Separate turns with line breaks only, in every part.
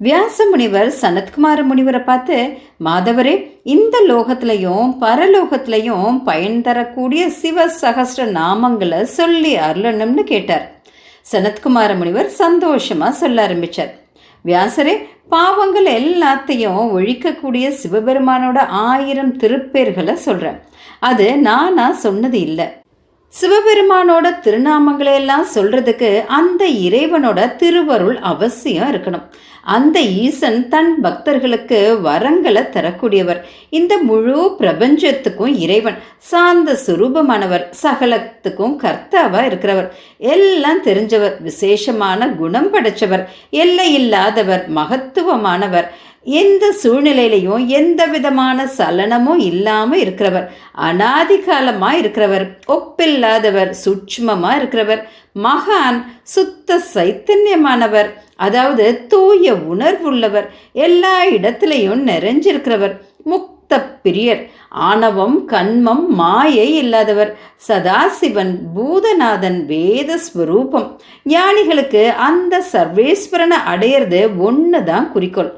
வியாச முனிவர் சனத்குமார முனிவரை பார்த்து மாதவரே இந்த லோகத்திலையும் பரலோகத்திலையும் பயன் தரக்கூடிய சிவ சகஸ்ர நாமங்களை சொல்லி அருளணும்னு கேட்டார். சனத்குமார முனிவர் சந்தோஷமா சொல்ல ஆரம்பிச்சார். வியாசரே பாவங்கள் எல்லாத்தையும் ஒழிக்கக்கூடிய சிவபெருமானோட ஆயிரம் திருப்பேர்களை சொல்கிறேன் அது நானா சொன்னது இல்லை. சிவபெருமானோட திருநாமங்களை எல்லாம் சொல்றதுக்கு அந்த இறைவனோட திருவருள் அவசியம் இருக்கணும். அந்த ஈசன் தன் பக்தர்களுக்கு வரங்களை தரக்கூடியவர். இந்த முழு பிரபஞ்சத்துக்கும் இறைவன் சாந்த சுரூபமானவர் சகலத்துக்கும் கர்த்தாவா இருக்கிறவர். எல்லாம் தெரிஞ்சவர் விசேஷமான குணம் படைச்சவர் எல்லை இல்லாதவர் மகத்துவமானவர். எந்த சூழ்நிலையிலையும் எந்த விதமான சலனமும் இல்லாமல் இருக்கிறவர். அனாதிகாலமாக இருக்கிறவர். ஒப்பில்லாதவர். சூட்சுமமாக இருக்கிறவர். மகான். சுத்த சைத்தன்யமானவர். அதாவது தூய உணர்வுள்ளவர். எல்லா இடத்துலையும் நிறைஞ்சிருக்கிறவர். முக்த பிரியர். ஆணவம் கண்மம் மாயை இல்லாதவர். சதாசிவன் பூதநாதன் வேத ஸ்வரூபம் ஞானிகளுக்கு அந்த சர்வேஸ்வரனை அடையிறது ஒன்று தான் குறிக்கோள்.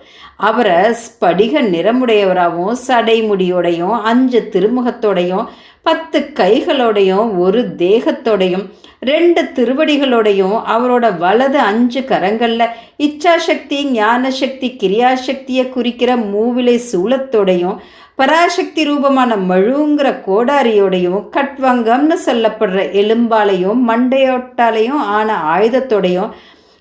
அவரை ஸ்படிக நிறமுடையவராகவும் சடைமுடியோடையும் அஞ்சு திருமுகத்தோடையும் பத்து கைகளோடையும் ஒரு தேகத்தோடையும் ரெண்டு திருவடிகளோடையும் அவரோட வலது அஞ்சு கரங்களில் இச்சாசக்தி ஞானசக்தி கிரியாசக்தியை குறிக்கிற மூவிலை சூலத்தோடையும் பராசக்தி ரூபமான மழுங்கிற கோடாரியோடையும் கட்வங்கம்னு சொல்லப்படுற எலும்பாலையும் மண்டையோட்டாலையும் ஆன ஆயுதத்தோடையும்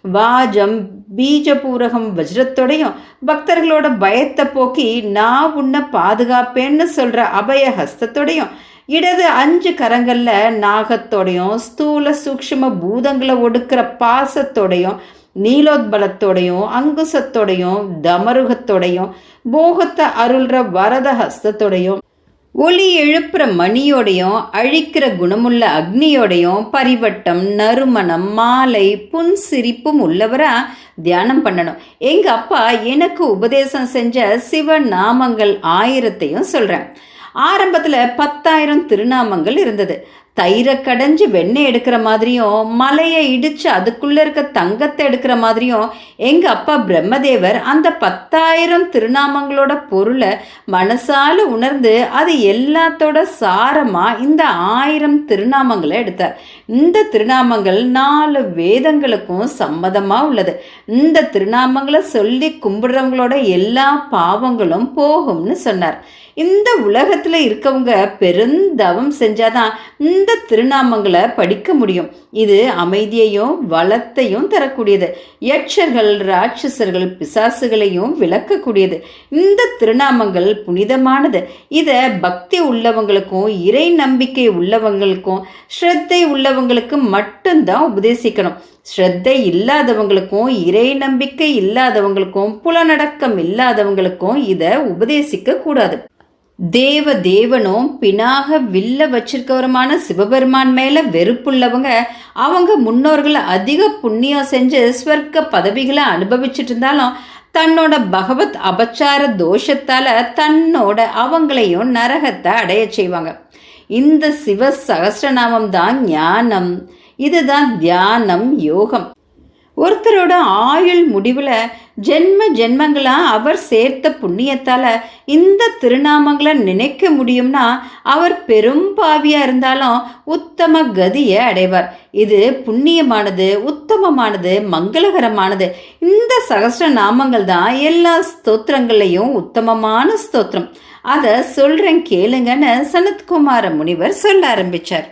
வாஜம் பீஜபூரகம் வஜ்ரத்தோடையும் பக்தர்களோட பயத்தை போக்கி நான் உன்னை பாதுகாப்பேன்னு சொல்கிற அபய ஹஸ்தத்தோடையும் இடது அஞ்சு கரங்களில் நாகத்தோடையும் ஸ்தூல சூக்ஷ்ம பூதங்களை ஒடுக்கிற பாசத்தோடையும் நீலோத்பலத்தோடையும் அங்குசத்தோடையும் தமருகத்தோடையும் போகத்தை அருள்ற வரத ஹஸ்தத்தோடையும் ஒளி எழுப்புற மணியோடையும் அழிக்கிற குணமுள்ள அக்னியோடையும் பரிவட்டம் நறுமணம் மாலை புன் சிரிப்பும் உள்ளவரா தியானம் பண்ணணும். எங்க அப்பா எனக்கு உபதேசம் செஞ்ச சிவ நாமங்கள் ஆயிரத்தையும் சொல்றேன். ஆரம்பத்தில் பத்தாயிரம் திருநாமங்கள் இருந்தது. தயிரை கடைஞ்சு வெண்ணெய் எடுக்கிற மாதிரியும் மலையை இடித்து அதுக்குள்ளே இருக்க தங்கத்தை எடுக்கிற மாதிரியும் எங்கள் அப்பா பிரம்மதேவர் அந்த பத்தாயிரம் திருநாமங்களோட பொருளை மனசால் உணர்ந்து அது எல்லாத்தோட சாரமாக இந்த ஆயிரம் திருநாமங்களை எடுத்தார். இந்த திருநாமங்கள் நாலு வேதங்களுக்கும் சம்மதமாக உள்ளது. இந்த திருநாமங்களை சொல்லி கும்பிடுறவங்களோட எல்லா பாவங்களும் போகும்னு சொன்னார். இந்த உலகத்தில் இருக்கவங்க பெருந்தவம் செஞ்சாதான் இந்த இந்த திருநாமங்களை படிக்க முடியும்? இது அமைதியையும் வளத்தையும் தரக்கூடியது. யட்சர்கள் ராட்சசர்கள் பிசாசுகளையும் விளக்கக்கூடியது. இந்த திருநாமங்கள் புனிதமானது. இதை பக்தி உள்ளவங்களுக்கும் இறை நம்பிக்கை உள்ளவங்களுக்கும் ஸ்ரத்தை உள்ளவங்களுக்கு மட்டும்தான் உபதேசிக்கணும். ஸ்ரத்தை இல்லாதவங்களுக்கும் இறை நம்பிக்கை இல்லாதவங்களுக்கும் புலனடக்கம் இல்லாதவங்களுக்கும் இதை உபதேசிக்க கூடாது. தேவ தேவனும் பினாக வில்ல வச்சிருக்கவருமான சிவபெருமான் மேல வெறுப்புள்ளவங்க அவங்க முன்னோர்களை அதிக புண்ணியம் செஞ்சு ஸ்வர்க்க பதவிகளை அனுபவிச்சுட்டு இருந்தாலும் தன்னோட பகவத் அபச்சார தோஷத்தால தன்னோட அவங்களையும் நரகத்தை அடைய செய்வாங்க. இந்த சிவ சகசிரநாமம் தான் ஞானம். இதுதான் தியானம் யோகம். ஒருத்தரோட ஆயுள் முடிவில் ஜென்ம ஜென்மங்களாக அவர் சேர்த்த புண்ணியத்தால் இந்த திருநாமங்களை நினைக்க முடியும்னா அவர் பெரும் பாவியாக இருந்தாலும் உத்தம கதியை அடைவார். இது புண்ணியமானது உத்தமமானது மங்களகரமானது. இந்த சகசிர நாமங்கள் தான் எல்லா ஸ்தோத்திரங்களையும் உத்தமமான ஸ்தோத்திரம். அதை சொல்கிறேன் கேளுங்கன்னு சனத்குமார முனிவர் சொல்ல ஆரம்பித்தார்